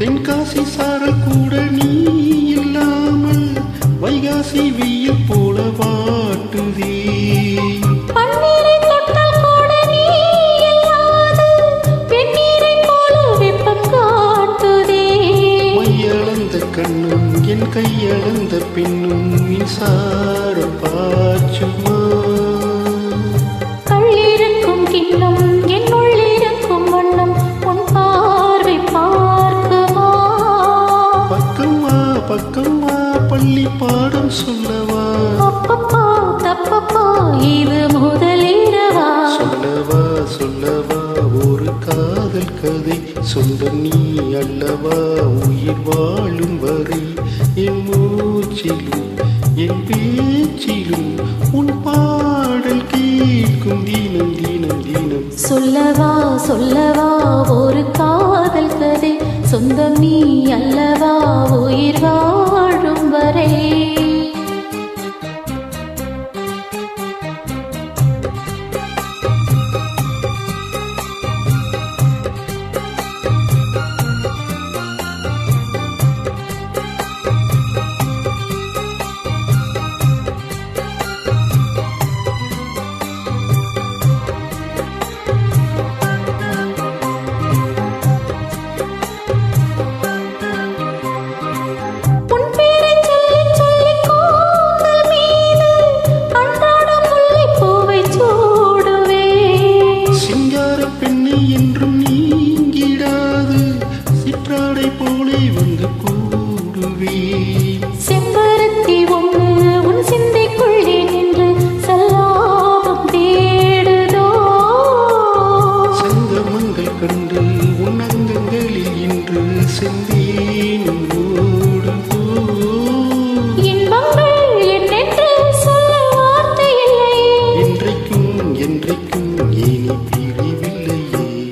தென்காசி சாரல் கூட நீ இல்லாமல் வைகாசி வெயில் போல வாட்டுதே. மையளந்த கண்ணும் என் கையளந்த பெண்ணும் மின்சார பக்கம்மா பள்ளி பாடம் சொல்லவா? அப்பப்பா தப்பப்பா இது முதலிரவா சொல்லவா சொல்லவா ஒரு காதல் கதை. சொந்தம் நீ அல்லவா உயிர் வாழும் வரை. என் மூச்சிலும் என் பேச்சிலும் உன் பாடல் கேட்கும் தினம் தினம் தினம். சொல்லவா சொல்லவா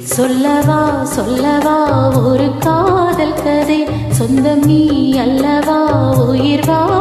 சொல்லவா சொல்லவா ஒரு காதல் கதை. சொந்தம் நீ அல்லவா உயிர் வா.